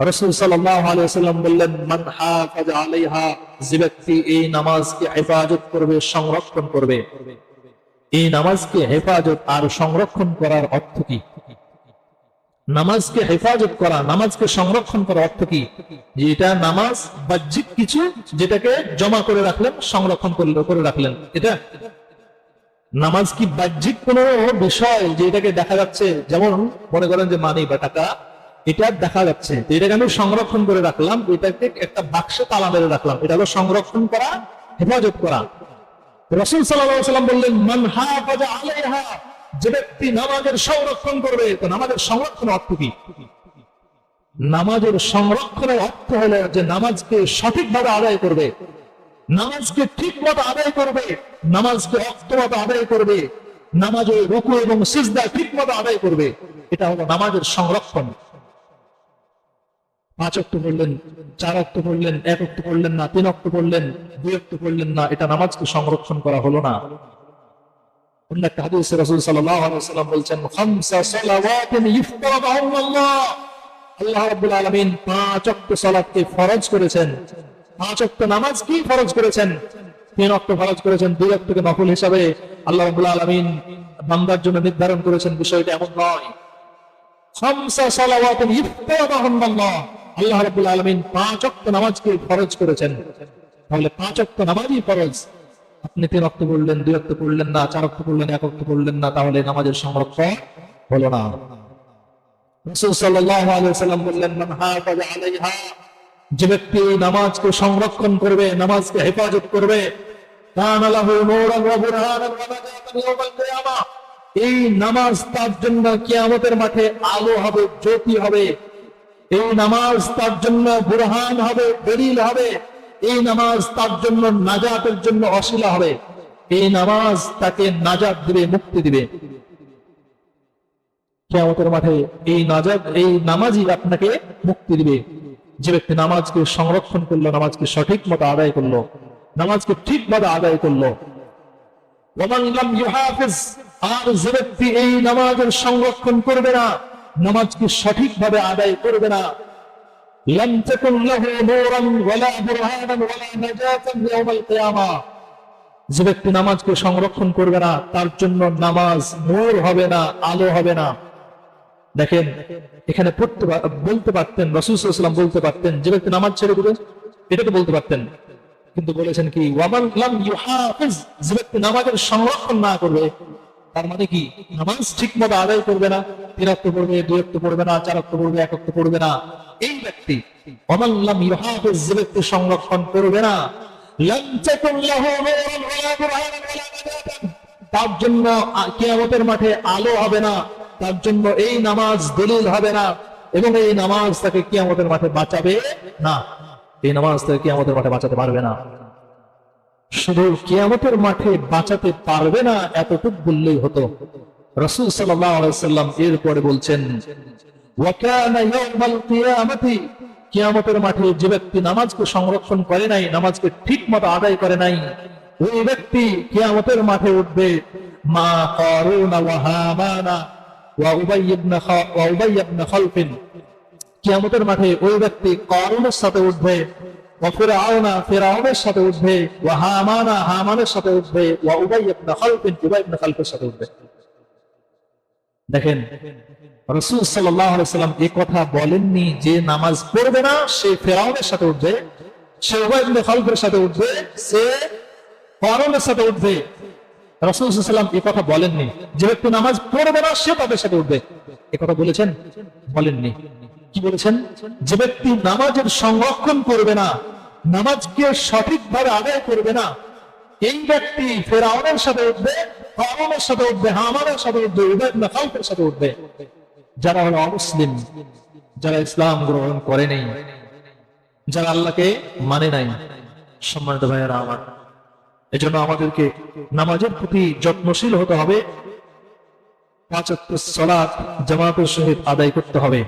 রসুল সাল্লাম বললেন আলাইহা যে ব্যক্তি এই নামাজকে হেফাজত করবে, সংরক্ষণ করবে। এই নামাজকে হেফাজত আর সংরক্ষণ করার অর্থ কি? নামাজকে হেফাজত করা, নামাজকে সংরক্ষণ অর্থ কি? এটা নামাজ বাহ্যিক কিছু যেটাকে জমা করে রাখলেন, সংরক্ষণ করে রাখলেন। এটা? নামাজ কি বাহ্যিক কোন বিষয় যে এটাকে দেখা যাচ্ছে? যেমন মনে করেন যে মানি বা টাকা। এটা দেখা যাচ্ছে। এটাকে আমি সংরক্ষণ করে রাখলাম। এটাকে একটা বাক্সে তালা মেরে রাখলাম। এটা হলো সংরক্ষণ করা, হেফাজত করা। রসুল সাল্লাম বললেন, মান হাফাজা আলাইহা যে ব্যক্তি নামাজের সংরক্ষণ করবে, তো নামাজের সংরক্ষণ অর্থ কি? নামাজের সংরক্ষণের অর্থ হলো যে নামাজকে সঠিকভাবে আদায় করবে। নামাজকে ঠিক মতো আদায় করবে, নামাজকে অক্ত মতো আদায় করবে, নামাজের রুকু এবং সিজদা ঠিক মতো আদায় করবে। এটা হলো নামাজের সংরক্ষণ। পাঁচ অক্ট পড়লেন চার অক্ট পড়লেন এক অক্ট পড়লেন না, তিন অক্ট পড়লেন দুই অক্ট পড়লেন না, এটা নামাজকে সংরক্ষণ করা হলো না। নামাজ কি ফরজ করেছেন? তিন ফরজ করেছেন, দুই হিসাবে আল্লাহ বান্দার জন্য নির্ধারণ করেছেন, বিষয়টা এমন নয়। আল্লাহ রাব্বুল আলামিন পাঁচ ওয়াক্ত নামাজকে ফরজ করেছেন। তাহলে পাঁচ ওয়াক্ত নামাজই ফরজ। আপনি তিন অক্ট পড়লেন, দুই অক্ট পড়লেন না, চার অক্ট পড়লেন, এক অক্ট পড়লেন না, তাহলে নামাজের সংরক্ষণ হলো না। যে ব্যক্তি নামাজকে সংরক্ষণ করবে, নামাজকে হেফাজত করবে এই নামাজ তার জন্য কিয়ামতের মাঠে আলো হবে, জ্যোতি হবে। এই নামাজ তার জন্য বুরহান হবে, দলিল হবে। এই নামাজ তার জন্য নাজাতের জন্য অশিলা হবে। এই নামাজ তাকে নাজাত দিবে, মুক্তি দিবে। কেয়ামতের মাঠে এই নাজাত, এই নামাজই আপনাকে মুক্তি দিবে। যে ব্যক্তি নামাজকে সংরক্ষণ করল, নামাজকে সঠিক মতো আদায় করল, নামাজকে ঠিক মতো আদায় করল। আর যে ব্যক্তি এই নামাজের সংরক্ষণ করবে না নামাজকে সঠিকভাবে আদায় করবে না لم تكن له نورا ولا برهانا ولا نجاة يوم القيامة যে ব্যক্তি নামাজকে সংরক্ষণ করবে না তার জন্য নামাজ নূর হবে না আলো হবে না দেখেন এখানে পড়তে পা- বলতে পারতেন রসুলাম বলতে পারতেন যে ব্যক্তি নামাজ ছেড়ে দিবে এটা তো বলতে পারতেন কিন্তু বলেছেন কি ওয়ামান লাম ইউহাফিজ যে ব্যক্তি নামাজের সংরক্ষণ না করবে তার মানে কি নামাজ ঠিক মতো আদায় করবে না তিন অক্ট পড়বে, দুই অক্ট পড়বে না, চার অক্ট পড়বে, এক অক্ট পড়বে না। এই ব্যক্তি ওয়ামান লাম যে ব্যক্তি সংরক্ষণ করবে না। তার জন্য কিয়ামতের মাঠে আলো হবে না। তার জন্য এই নামাজ দলিল হবে না। এবং এই নামাজ তাকে কিয়ামতের মাঠে বাঁচাবে না। এই নামাজ তাকে কিয়ামতের মাঠে বাঁচাতে পারবে না। শুধু কিয়ামতের মাঠে বাঁচাতে পারবে না, এতটুকু বললেই হতো। রসুল সাল্লাম এরপরে বলছেন কিয়ামতের মাঠে যে ব্যক্তি নামাজকে সংরক্ষণ করে নাই, নামাজকে ঠিক মতো আদায় করে নাই, ওই ব্যক্তি কিয়ামতের মাঠে উঠবে, মা কারুনা ওয়া হামানা ওয়া উবাই ইবনে ওয়া উবাই ইবনে খালফিন, কিয়ামতের মাঠে ওই ব্যক্তি কারুনের সাথে উঠবে, ওয়া ফিরআউনা, ফিরআউনের সাথে উঠবে, ওয়া হামানা, হামানের সাথে উঠবে, ওয়া উবাই ইবনে খালফিন খালফের সাথে উঠবে। দেখেন, রসুল সাল্লাম এই কথা বলেননি যে নামাজ পড়বে না, সে ফেরাউনের সাথে উঠবে, সে ইবনে খালফের সাথে উঠবে, সে ফরনের সাথে উঠবে। রসুল সাল্লাম এই কথা বলেননি যে ব্যক্তি নামাজ পড়বে না, সে তাদের সাথে উঠবে। এ কথা বলেছেন? বলেননি। কি বলেছেন? যে ব্যক্তি নামাজের সংরক্ষণ করবে না, নামাজকে সঠিকভাবে আদায় করবে না, এই ব্যক্তি ফেরাউনের সাথে উঠবে ফরনের সাথে উঠবে হামানের সাথে উঠবে উদয় খালফের সাথে উঠবে। যারা হলো অমুসলিম, যারা ইসলাম গ্রহণ করে নেই, যারা আল্লাহকে মানে নাই, সম্মানিত ভাইয়েরা আমার, এজন্য আমাদেরকে নামাজের প্রতি যত্নশীল হতে হবে, পাঁচ ওয়াক্ত সালাত জামাতের সহিত আদায় করতে হবে।